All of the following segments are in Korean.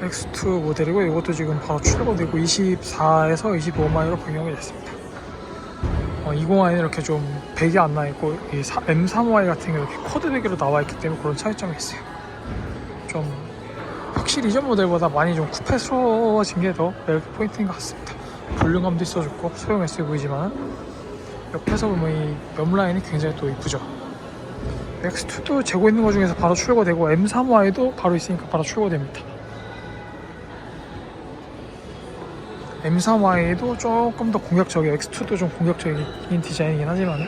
X2 모델이고 이것도 지금 바로 출고되고 24에서 25마일로 변경이 됐습니다. 어, 20i는 이렇게 좀 백이 안 나 있고 이 사- M3Y 같은 경우 이렇게 코드 백으로 나와 있기 때문에 그런 차이점이 있어요. 좀 확실히 이전 모델보다 많이 좀 쿠페스러워진 게 더 매력 포인트인 것 같습니다. 볼륨감도 있어졌고 소형 SUV지만 옆에서 보면 이 옆 라인이 굉장히 또 이쁘죠. X2도 재고 있는 것 중에서 바로 출고되고 M3Y도 바로 있으니까 바로 출고됩니다. M3Y도 조금 더 공격적이에요. X2도 좀 공격적인 디자인이긴 하지만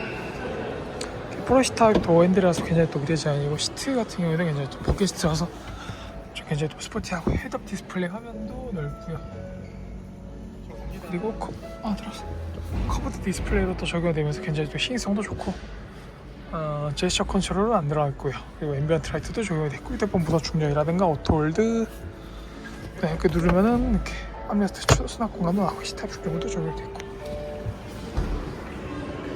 포르시타 도어핸들이라서 굉장히 또 디자인이고 시트 같은 경우에는 굉장히 또 버킷 시트라서 좀 굉장히 또 스포티하고 헤드업 디스플레이 화면도 넓고요. 그리고 커, 아 들었어. 커브드 디스플레이로 또 적용되면서 굉장히 또 시인성도 좋고 어, 제스처 컨트롤은 안 들어가 있고요. 그리고 앰비언트 라이트도 적용이 됐고 휴대폰 부서 충전이라든가 오토홀드 네, 이렇게 누르면은 이렇게 암레스트 수납 공간도 나오고 시탑 충전도 적용이 됐고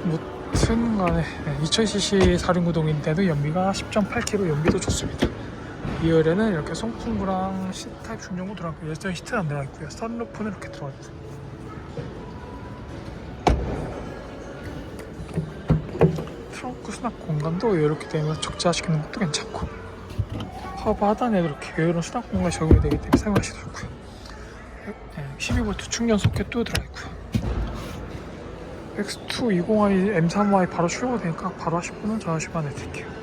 무튼 간에 네, 2000cc 4륜구동인데도 연비가 10.8km 연비도 좋습니다. 2열에는 이렇게 송풍구랑 C타입 충전구 들어가 있고 열선 시트는 안 들어가 있고요. 선루프는 이렇게 있고 트렁크 수납 공간도 이렇게 되면 적재화시키는 것도 괜찮고 허브 하단에 이렇게 이런 수납 공간이 적용이 되기 때문에 사용하시기 좋고요 네, 12V 충전 소켓도 들어있고요. X2 20i M3y 바로 출고되니까 바로 하실 분은 저 하시면 안드릴게요